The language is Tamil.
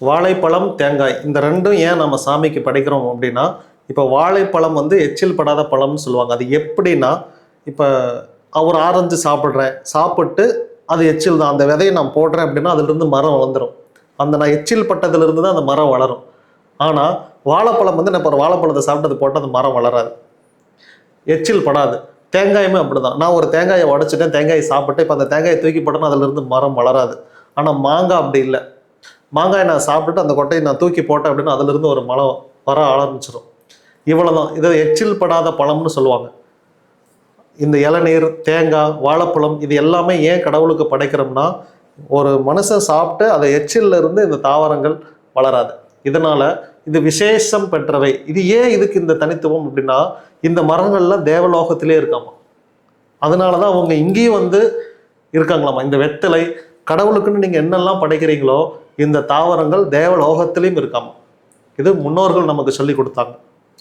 வாழைப்பழம் தேங்காய். இந்த ரெண்டும் ஏன் நம்ம சாமிக்கு படைக்கிறோம் அப்படின்னா இப்போ வாழைப்பழம் வந்து எச்சில் படாத பழம்னு சொல்லுவாங்க. அது எப்படின்னா இப்போ ஒரு ஆரஞ்சு சாப்பிட்றேன். சாப்பிட்டு அது எச்சில் தான். அந்த விதையை நான் போடுறேன் அப்படின்னா அதுலேருந்து மரம் வளர்ந்துடும் அந்த நான் எச்சில் பட்டதுலேருந்து தான் அந்த மரம் வளரும். ஆனால் வாழைப்பழம் வந்து நான் இப்போ ஒரு வாழைப்பழத்தை சாப்பிட்டு அது போட்டால் அந்த மரம் வளராது. எச்சில் படாது. தேங்காயுமே அப்படிதான். நான் ஒரு தேங்காயை உடைச்சிட்டேன் தேங்காயை சாப்பிட்டு இப்போ அந்த தேங்காயை தூக்கி போட்டோன்னா அதுலேருந்து மரம் வளராது. ஆனால் மாங்காய் அப்படி இல்லை. மாங்காய் நான் சாப்பிட்டுட்டு அந்த கொட்டையை நான் தூக்கி போட்டேன் அப்படின்னா அதுலேருந்து ஒரு மரம் வர ஆரம்பிச்சிடும் இவ்வளவுதான். இதை எச்சில் படாத பழம்னு சொல்லுவாங்க. இந்த இளநீர் தேங்காய் வாழைப்பழம் இது எல்லாமே ஏன் கடவுளுக்கு படைக்கிறோம்னா ஒரு மனுஷன் சாப்பிட்டு அதை எச்சில்ல இருந்து இந்த தாவரங்கள் வளராது. இதனால் இது விசேஷம் பெற்றவை. இது ஏன் இதுக்கு இந்த தனித்துவம் அப்படின்னா இந்த மரங்கள்லாம் தேவலோகத்திலே இருக்காமா? அதனால தான் அவங்க இங்கேயும் வந்து இருக்காங்களாமா? இந்த வெத்தலை கடவுளுக்குன்னு நீங்கள் என்னெல்லாம் படைக்கிறீங்களோ இந்த தாவரங்கள் தேவலோகத்திலையும் இருக்காம. இது முன்னோர்கள் நமக்கு சொல்லி கொடுத்தாங்க.